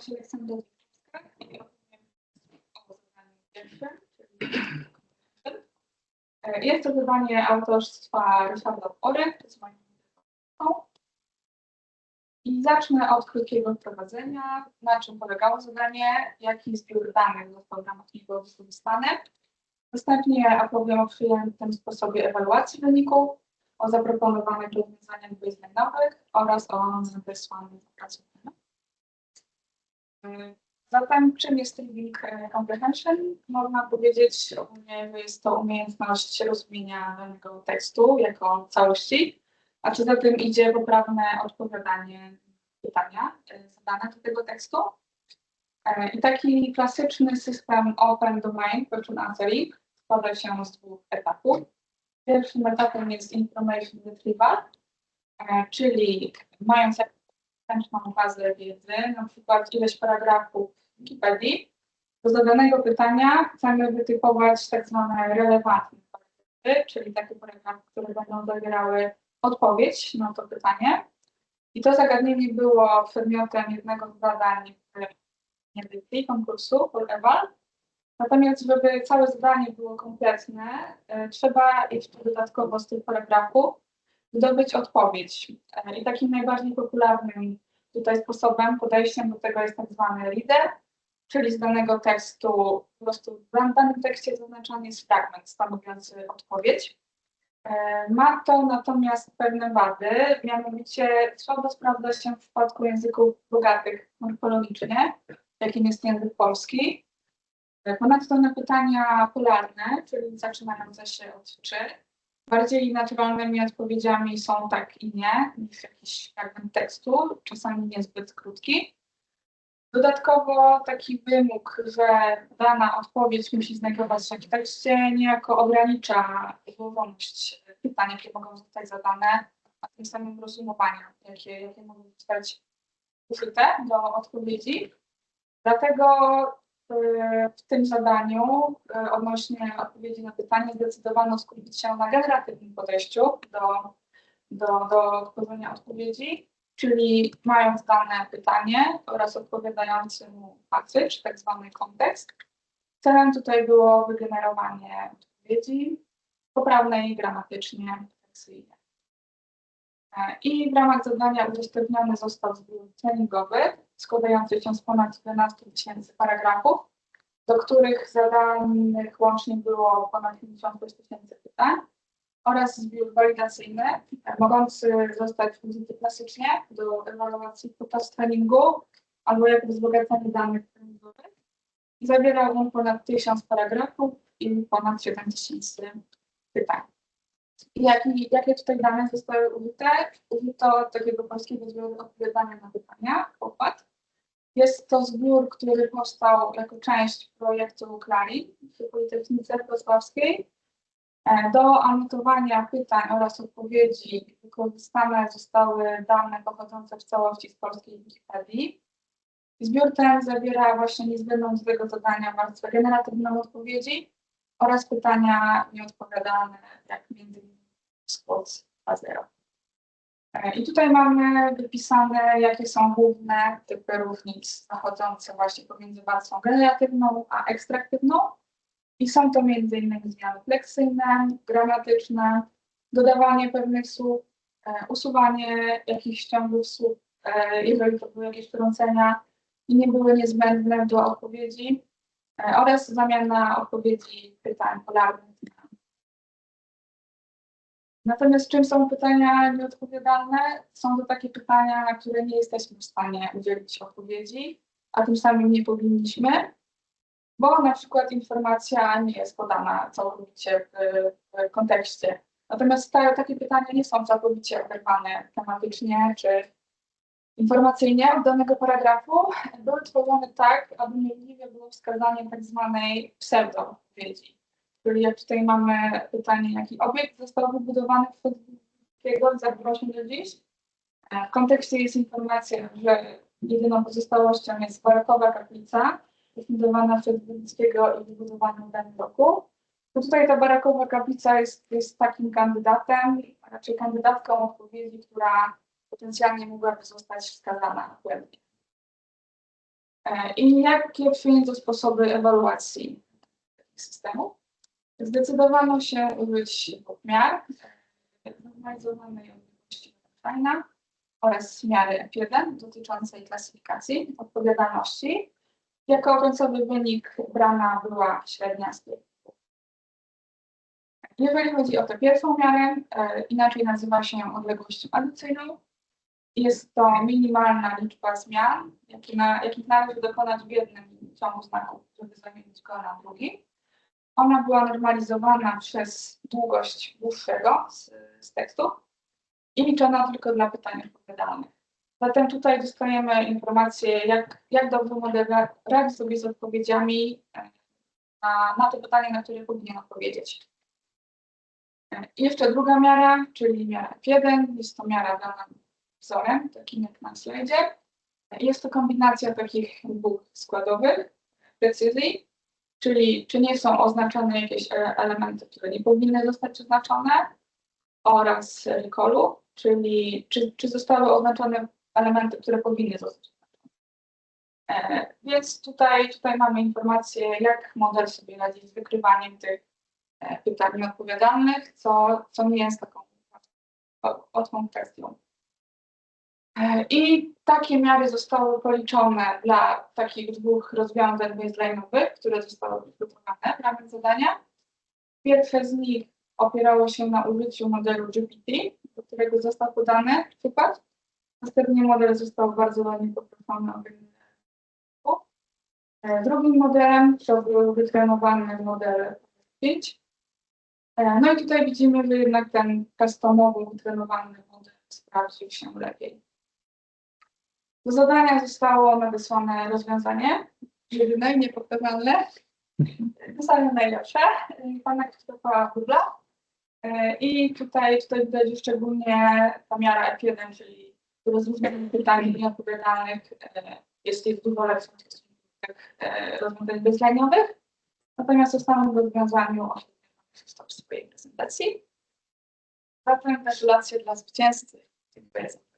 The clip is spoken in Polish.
nazywam się Aleksandra Wilczewska i opowiem o zadaniu pierwszym, czyli Jest to zadanie autorstwa Ryszarda Pory, to jest moim. I zacznę od krótkiego wprowadzenia, na czym polegało zadanie, jaki zbiór danych został w ramach niego wykorzystany. Następnie opowiem o przyjętym sposobie ewaluacji wyników, o zaproponowanych rozwiązaniach baselinowych oraz o wysłanych opracowaniach. Zatem czym jest reading comprehension? Można powiedzieć ogólnie, że jest to umiejętność rozumienia danego tekstu jako całości, a co za tym idzie poprawne odpowiadanie pytania e, zadane do tego tekstu. E, I taki klasyczny system Open Domain Question Answering składa się z dwóch etapów. Pierwszym etapem jest Information Retrieval, e, czyli mając jakąś bazę wiedzy, na przykład ileś paragrafów Wikipedii, do zadanego pytania chcemy wytypować tak zwane relevantne paragrafy, czyli takie paragrafy, które będą zawierały odpowiedź na to pytanie. I to zagadnienie było przedmiotem jednego z zadań w edycji konkursu Forever. Natomiast, żeby całe zadanie było kompletne, e, trzeba jeszcze dodatkowo z tych paragrafów zdobyć odpowiedź. E, I takim najbardziej popularnym tutaj sposobem, podejściem do tego jest tak zwany reader, czyli z danego tekstu, po prostu w danym tekście zaznaczany jest fragment stanowiący odpowiedź. E, Ma to natomiast pewne wady, mianowicie słabo sprawdza się w przypadku języków bogatych morfologicznie, jakim jest język polski. E, Ponadto na pytania polarne, czyli zaczynające się od czy, bardziej naturalnymi odpowiedziami są tak i nie, niż jakiś fragment tekstu, czasami niezbyt krótki. Dodatkowo taki wymóg, że dana odpowiedź musi znajdować się w tekście, niejako ogranicza złożoność pytań, jakie mogą zostać zadane, a tym samym rozumowania, jakie, jakie mogą zostać użyte do odpowiedzi. Dlatego w tym zadaniu y, odnośnie odpowiedzi na pytanie zdecydowano skupić się na generatywnym podejściu do, do, do tworzenia odpowiedzi czyli mając dane pytanie oraz odpowiadający mu passage, tak zwany kontekst. Celem tutaj było wygenerowanie odpowiedzi poprawnej gramatycznie, refleksyjnie. E, I w ramach zadania udostępniony został zbiór treningowy składający się z ponad 11 tysięcy paragrafów, do których zadanych łącznie było ponad 56 tysięcy pytań oraz zbiór walidacyjny, mogący zostać użyty klasycznie do ewaluacji podczas treningu albo jako wzbogacanie danych treningowych. Zawierał on ponad 1000 paragrafów i ponad 7000 pytań. Jaki, jakie tutaj dane zostały użyte? Użyto takiego polskiego zbioru odpowiadania na pytania, pokład. Jest to zbiór, który powstał jako część projektu Clari w Politechnice Wrocławskiej E, do anotowania pytań oraz odpowiedzi wykorzystane zostały dane pochodzące w całości z polskiej Wikipedii. Zbiór ten zawiera właśnie niezbędną do tego zadania warstwę generatywną odpowiedzi oraz pytania nieodpowiadane, jak m.in. skład A0. E, I tutaj mamy wypisane, jakie są główne typy różnic zachodzące właśnie pomiędzy warstwą generatywną a ekstraktywną. I są to m.in. zmiany fleksyjne, gramatyczne, dodawanie pewnych słów, e, usuwanie jakichś ciągłych słów, e, jeżeli to były jakieś wtrącenia i nie były niezbędne do odpowiedzi, oraz zamiana odpowiedzi pytań polarnych. Natomiast czym są pytania nieodpowiadalne? Są to takie pytania, na które nie jesteśmy w stanie udzielić odpowiedzi, a tym samym nie powinniśmy bo na przykład informacja nie jest podana całkowicie w, w kontekście. Natomiast te, takie pytania nie są całkowicie oderwane tematycznie czy informacyjnie od danego paragrafu. Były tworzone tak, aby możliwe było wskazanie tak zwanej pseudo-odpowiedzi. Czyli tutaj mamy pytanie, jaki obiekt został wybudowany przez drugiego zaproszeń do dziś. W kontekście jest informacja, że jedyną pozostałością jest barokowa kaplica, zbudowana przez Wybickiego i wybudowana w danym roku. To tutaj ta barakowa kaplica jest, jest takim kandydatem, raczej kandydatką odpowiedzi, która potencjalnie mogłaby zostać wskazana błędnie. E, I jakie przyjęto sposoby ewaluacji systemów? Zdecydowano się użyć miar, normalizowanej odległości fajna oraz miary F1 dotyczącej klasyfikacji odpowiadalności. Jako końcowy wynik brana była średnia z. Jeżeli chodzi o tę pierwszą miarę, e, inaczej nazywa się ją odległością adycyjną. Jest to minimalna liczba zmian, jakich należy dokonać w jednym ciągu znaków, żeby zamienić go na drugi. Ona była normalizowana przez długość dłuższego z, z tekstu i liczona tylko dla pytań odpowiadalnych. Zatem tutaj dostajemy informację, jak, jak dobrze model ra- radzi sobie z odpowiedziami e, na, na te pytania, na które powinien odpowiedzieć. E, I jeszcze druga miara, czyli miara F1, jest to miara dana wzorem, takim jak na slajdzie. Jest to kombinacja takich dwóch składowych precyzji, czyli czy nie są oznaczone jakieś e- elementy, które nie powinny zostać oznaczone, oraz recallu, czyli czy, czy zostały oznaczone elementy, które powinny zostać oznaczone. E, Więc tutaj, tutaj mamy informację, jak model sobie radzi z wykrywaniem tych e, pytań odpowiadalnych, co, co nie jest taką łatwą kwestią. E, I takie miary zostały policzone dla takich dwóch rozwiązań baseline'owych, które zostały przygotowane w ramach zadania. Pierwsze z nich opierało się na użyciu modelu GPT, do którego został podany przykład. Następnie model został bardzo ładnie poproszony o. E, Drugim modelem to był wytrenowany model 5. E, No i tutaj widzimy, że jednak ten customowy, wytrenowany model sprawdził się lepiej. Do zadania zostało nadesłane rozwiązanie, jedyne i niepowtarzalne. Najlepsze, pana Krzysztofa Dubla. Y, I tutaj, tutaj widać szczególnie ta miara F1, czyli rozróżnienie pytań i odpowiadalnych y, jest ich dużo w tych y, rozwiązań bezleniowych. Natomiast o samym rozwiązaniu Krzysztof w swojej prezentacji. Zatem gratulacje dla zwycięzcy. Dziękuję za